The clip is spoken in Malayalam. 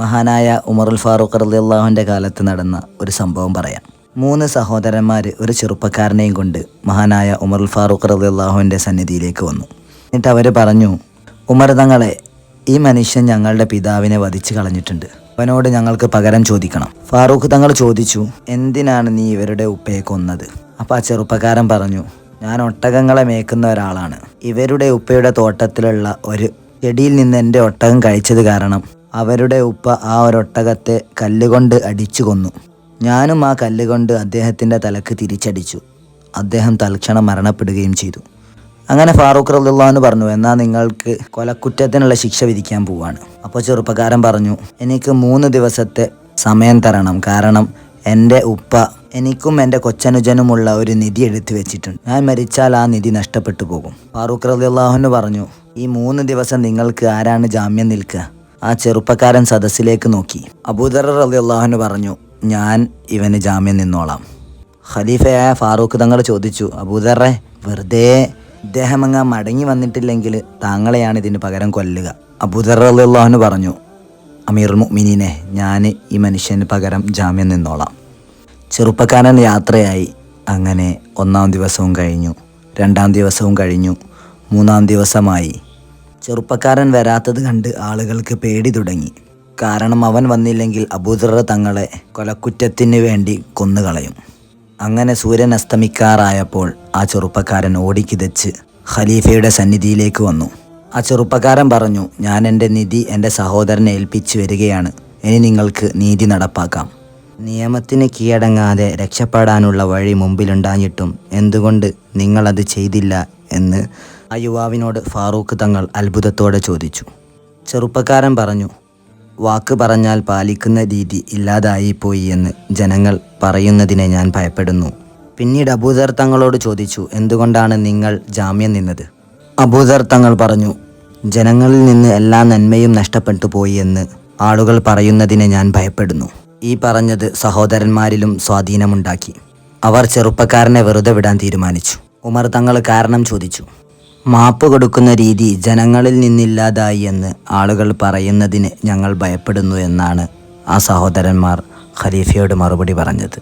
മഹാനായ ഉമറുൽ ഫാറൂഖ് റളിയല്ലാഹുവിന്റെ കാലത്ത് നടന്ന ഒരു സംഭവം പറയാം. മൂന്ന് സഹോദരന്മാർ ഒരു ചെറുപ്പക്കാരനെയും കൊണ്ട് മഹാനായ ഉമറുൽ ഫാറൂഖ് റളിയല്ലാഹുവിന്റെ സന്നിധിയിലേക്ക് വന്നു. എന്നിട്ട് അവർ പറഞ്ഞു ഉമർ തങ്ങളെ ഈ മനുഷ്യൻ ഞങ്ങളുടെ പിതാവിനെ വധിച്ചു കളഞ്ഞിട്ടുണ്ട്. അവനോട് ഞങ്ങൾക്ക് പകരം ചോദിക്കണം. ഫാറൂഖ് തങ്ങൾ ചോദിച്ചു എന്തിനാണ് നീ ഇവരുടെ ഉപ്പയെ കൊന്നത്? അപ്പം ആ ചെറുപ്പക്കാരൻ പറഞ്ഞു ഞാൻ ഒട്ടകങ്ങളെ മേക്കുന്ന ഒരാളാണ്. ഇവരുടെ ഉപ്പയുടെ തോട്ടത്തിലുള്ള ഒരു ചെടിയിൽ നിന്ന് എന്റെ ഒട്ടകം കഴിച്ചത് കാരണം അവരുടെ ഉപ്പ ആ ഒരൊട്ടകത്തെ കല്ലുകൊണ്ട് അടിച്ചു കൊന്നു. ഞാനും ആ കല്ലുകൊണ്ട് അദ്ദേഹത്തിന്റെ തലക്ക് തിരിച്ചടിച്ചു. അദ്ദേഹം തൽക്ഷണം മരണപ്പെടുകയും ചെയ്തു. അങ്ങനെ ഫാറൂഖ് റളിയല്ലാഹു പറഞ്ഞു എന്നാൽ നിങ്ങൾക്ക് കൊലക്കുറ്റത്തിനുള്ള ശിക്ഷ വിധിക്കാൻ പോവാണ്. അപ്പോൾ ചെറുപ്പക്കാരൻ പറഞ്ഞു എനിക്ക് മൂന്ന് ദിവസത്തെ സമയം തരണം. കാരണം എന്റെ ഉപ്പ എനിക്കും എന്റെ കൊച്ചനുജനുമുള്ള ഒരു നിധി എടുത്തു വെച്ചിട്ടുണ്ട്. ഞാൻ മരിച്ചാൽ ആ നിധി നഷ്ടപ്പെട്ടു പോകും. ഫാറൂഖ് റളിയല്ലാഹുവിന് പറഞ്ഞു ഈ മൂന്ന് ദിവസം നിങ്ങൾക്ക് ആരാണ് ജാമ്യം നിൽക്കുക? ആ ചെറുപ്പക്കാരൻ സദസ്സിലേക്ക് നോക്കി. അബൂദർ റളിയല്ലാഹുവിന് പറഞ്ഞു ഞാൻ ഇവന് ജാമ്യം നിന്നോളാം. ഖലീഫയായ ഫാറൂഖ് തങ്ങൾ ചോദിച്ചു അബൂദറെ വെറുതെ ഇദ്ദേഹം അങ്ങ് മടങ്ങി വന്നിട്ടില്ലെങ്കിൽ താങ്കളെയാണ് ഇതിന് പകരം കൊല്ലുക. അബൂദർ അള്ളാഹുന് പറഞ്ഞു അമീർ മുഅ്മിനീനെ ഞാൻ ഈ മനുഷ്യന് പകരം ജാമ്യം നിന്നോളാം. ചെറുപ്പക്കാരൻ യാത്രയായി. അങ്ങനെ ഒന്നാം ദിവസവും കഴിഞ്ഞു രണ്ടാം ദിവസവും കഴിഞ്ഞു മൂന്നാം ദിവസമായി. ചെറുപ്പക്കാരൻ വരാത്തത് കണ്ട് ആളുകൾക്ക് പേടി തുടങ്ങി. കാരണം അവൻ വന്നില്ലെങ്കിൽ അബൂദർ തങ്ങളെ കൊലക്കുറ്റത്തിന് വേണ്ടി കൊന്നുകളയും. അങ്ങനെ സൂര്യൻ അസ്തമിക്കാറായപ്പോൾ ആ ചെറുപ്പക്കാരൻ ഓടിക്കിതച്ച് ഖലീഫയുടെ സന്നിധിയിലേക്ക് വന്നു. ആ ചെറുപ്പക്കാരൻ പറഞ്ഞു ഞാൻ എന്റെ നിധി എന്റെ സഹോദരനെ ഏൽപ്പിച്ചു വരികയാണ്. ഇനി നിങ്ങൾക്ക് നീതി നടപ്പാക്കാം. നിയമത്തിന് കീഴടങ്ങാതെ രക്ഷപ്പെടാനുള്ള വഴി മുമ്പിലുണ്ടാഞ്ഞിട്ടും എന്തുകൊണ്ട് നിങ്ങളത് ചെയ്തില്ല? എന്ന് ആ യുവാവിനോട് ഫാറൂഖ് തങ്ങൾ അത്ഭുതത്തോടെ ചോദിച്ചു. ചെറുപ്പക്കാരൻ പറഞ്ഞു വാക്ക് പറഞ്ഞാൽ പാലിക്കുന്ന രീതി ഇല്ലാതായിപ്പോയി എന്ന് ജനങ്ങൾ പറയുന്നതിനെ ഞാൻ ഭയപ്പെടുന്നു. പിന്നീട് അബൂദർ തങ്ങളോട് ചോദിച്ചു എന്തുകൊണ്ടാണ് നിങ്ങൾ ജാമ്യം നിന്നത്? അബൂദർ തങ്ങൾ പറഞ്ഞു ജനങ്ങളിൽ നിന്ന് എല്ലാ നന്മയും നഷ്ടപ്പെട്ടു പോയി എന്ന് ആളുകൾ പറയുന്നതിനെ ഞാൻ ഭയപ്പെടുന്നു. ഈ പറഞ്ഞത് സഹോദരന്മാരിലും സ്വാധീനമുണ്ടാക്കി. അവർ ചെറുപ്പക്കാരനെ വെറുതെ വിടാൻ തീരുമാനിച്ചു. ഉമർ തങ്ങൾ കാരണം ചോദിച്ചു മാപ്പ് കൊടുക്കുന്ന രീതി ജനങ്ങളിൽ നിന്നില്ലാതായി എന്ന് ആളുകൾ പറയുന്നതിന് ഞങ്ങൾ ഭയപ്പെടുന്നു എന്നാണ് ആ സഹോദരന്മാർ ഖലീഫയോട് മറുപടി പറഞ്ഞത്.